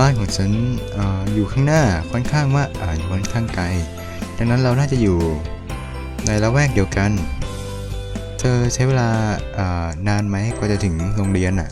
บ้านของฉันออยู่ข้างหน้าค่อนข้างว่าออยู่ค่อนข้างไกล ดังนั้นเราน่าจะอยู่ในละแวกเดียวกัน เธอใช้เวลาอ่านานไหมกว่าจะถึงโรงเรียนอะ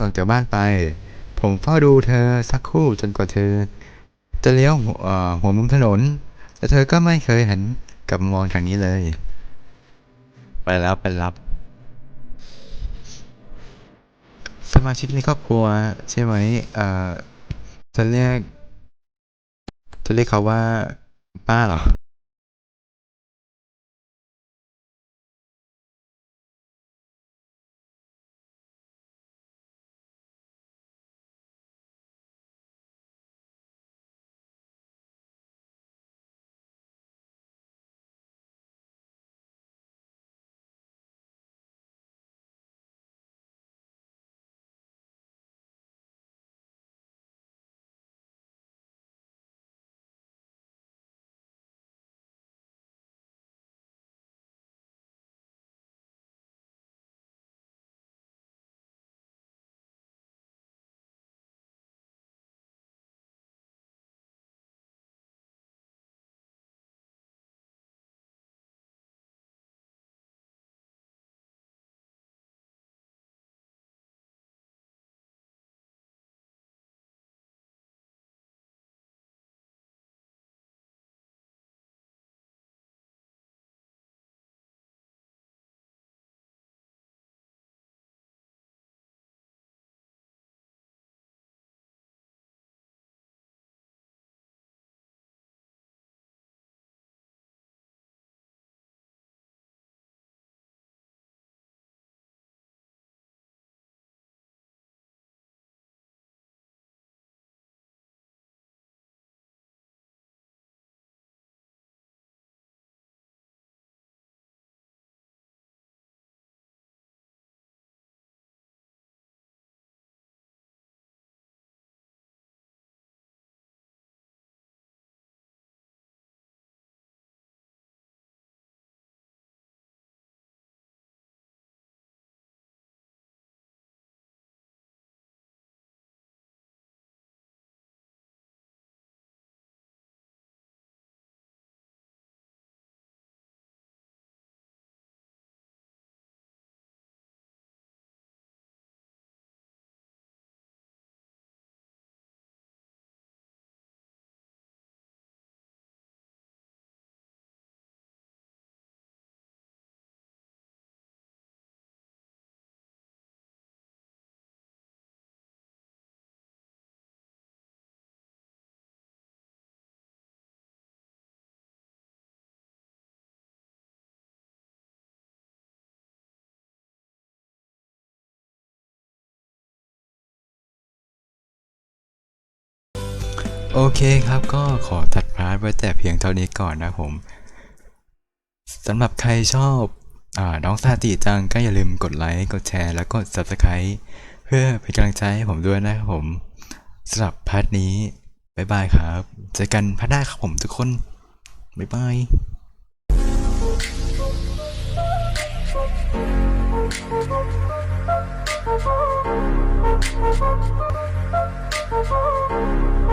ออกจากบ้านไป ผมเฝ้าดูเธอสักครู่จนกว่าเธอ จะเลี้ยวหัวมุมถนน แต่เธอก็ไม่เคยหันกลับมามองทางนี้เลย ไปแล้วไปรับ สมาชิกในครอบครัวใช่ไหมเอ่อจะเรียกจะเรียกเขาว่าป้าเหรอ โอเคครับก็ขอถัดพาร์ทไว้แต่เพียงเท่านี้ก่อนนะผมสำหรับใครชอบอน้องสาติจังก็อย่าลืมกดไลค์ กดแชร์ แล้วก็ Subscribe เพื่อเป็นกำลังใจให้ผมด้วยนะครับผมสำหรับพาร์ทนี้ บ๊ายบายครับ เจอกันพาร์ทหน้าครับผมทุกคน บ๊ายบาย